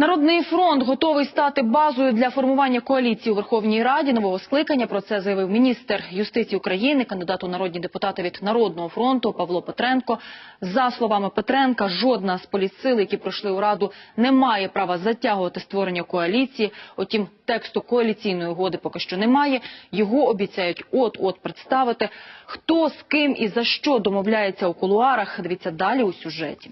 Народний фронт готовий стати базою для формування коаліції у Верховній Раді нового скликання. Про це заявив міністр юстиції України, кандидат у народні депутати від Народного фронту Павло Петренко. За словами Петренка, жодна з політсил, які пройшли у раду, не має права затягувати створення коаліції. Утім, тексту коаліційної угоди поки що немає. Його обіцяють от-от представити. Хто з ким і за що домовляється у кулуарах? Дивіться далі у сюжеті.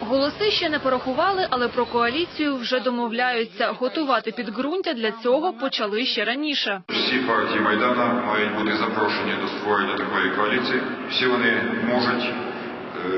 Голоси ще не порахували, але про коаліцію вже домовляються. Готувати підґрунтя для цього почали ще раніше. Всі партії Майдана мають бути запрошені до створення такої коаліції. Всі вони можуть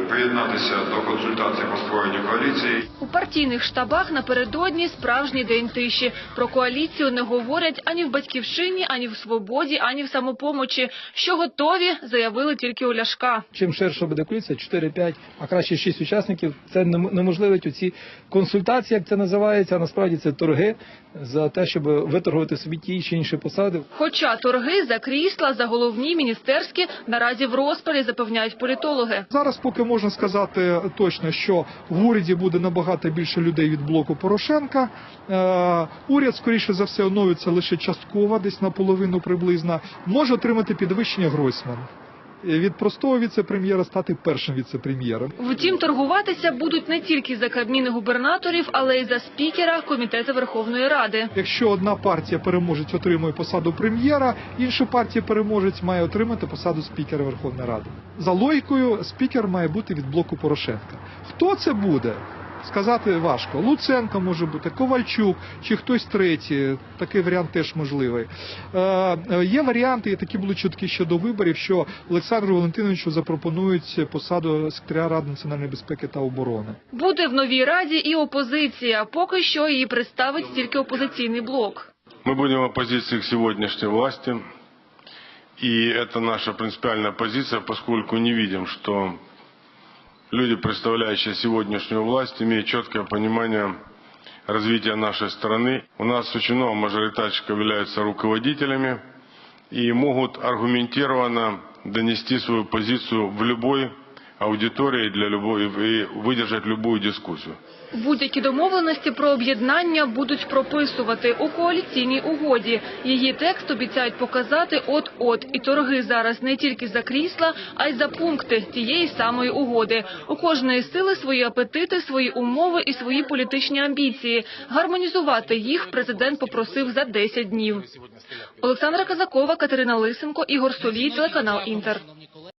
приєднатися до консультацій по створенню коаліції. У партійних штабах напередодні справжній день тиші. Про коаліцію не говорять ані в батьківщині, ані в свободі, ані в самопомочі. Що готові, заявили тільки у Ляшка. Чим ширше буде коаліція, 4-5, а краще 6 учасників, це нем- неможливить оці консультації, як це називається, а насправді це торги за те, щоб виторгувати собі ті чи інші посади. Хоча торги за крісла, за головні міністерські наразі в розпалі, запевняють політологи. Зараз поки можна сказати точно, що в уряді буде набагато більше людей від блоку Порошенка. Е, уряд, скоріше за все, оновиться лише частково, десь наполовину приблизно. Може отримати підвищення Гройсман. Від простого віце-прем'єра стати першим віце-прем'єром. Втім, торгуватися будуть не тільки за кабміни губернаторів, але й за спікера комітету Верховної Ради. Якщо одна партія переможець отримує посаду прем'єра, інша партія переможець має отримати посаду спікера Верховної Ради. За логікою, спікер має бути від блоку Порошенка. Хто це буде? Сказати важко. Луценко може бути, Ковальчук чи хтось третій. Такий варіант теж можливий. Е, е, є варіанти, і такі були чутки щодо виборів, що Олександру Валентиновичу запропонують посаду секретаря Ради національної безпеки та оборони. Буде в новій раді і опозиція. Поки що її представить тільки опозиційний блок. Мы будем в оппозиции к сегодняшней власти. И это наша принципиальная позиция, поскольку не видим, что люди, представляющие сегодняшнюю власть, имеют четкое понимание развития нашей страны. У нас очень много мажоритарщиков являются руководителями и могут аргументированно донести свою позицию в любой аудитории для любой, и выдержать любую дискуссию. Будь-які домовленості про об'єднання будуть прописувати у коаліційній угоді. Її текст обіцяють показати от-от. І торги зараз не тільки за крісла, а й за пункти тієї самої угоди. У кожної сили свої апетити, свої умови і свої політичні амбіції. Гармонізувати їх президент попросив за 10 днів. Олександра Казакова, Катерина Лисенко, Ігор Солій, телеканал Інтер.